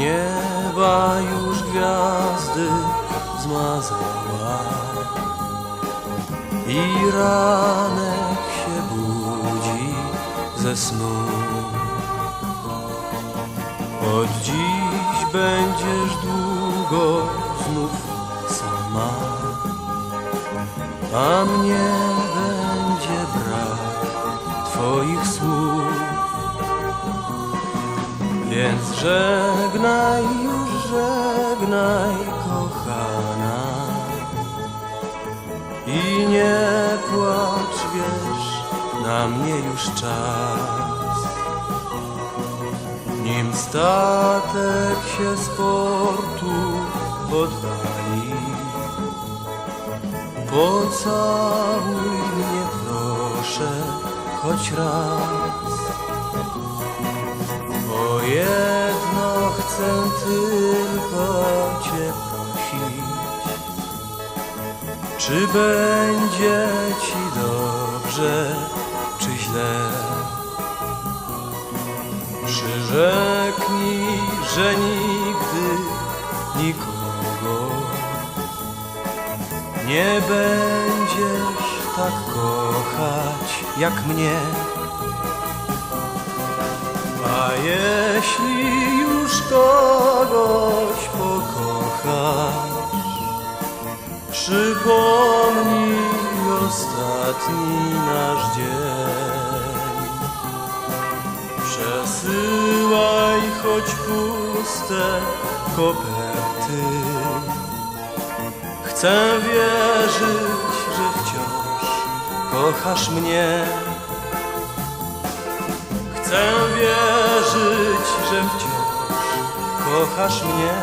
nieba już gwiazdy zmazała i ranek się budzi ze snu. Od dziś będziesz długo znów sama, a mnie będzie brak Twoich słów. Więc żegnaj już, żegnaj kochana. I nie płacz, wiesz, na mnie już czas. Nim statek się z portu oddali Pocałuj mnie proszę choć raz. Jedno chcę tylko Cię prosić, czy będzie Ci dobrze, czy źle. Przyrzeknij, że nigdy nikogo nie będziesz tak kochać jak mnie. A jeśli przypomnij ostatni nasz dzień. Przesyłaj choć puste koperty. Chcę wierzyć, że wciąż kochasz mnie. Chcę wierzyć, że wciąż kochasz mnie.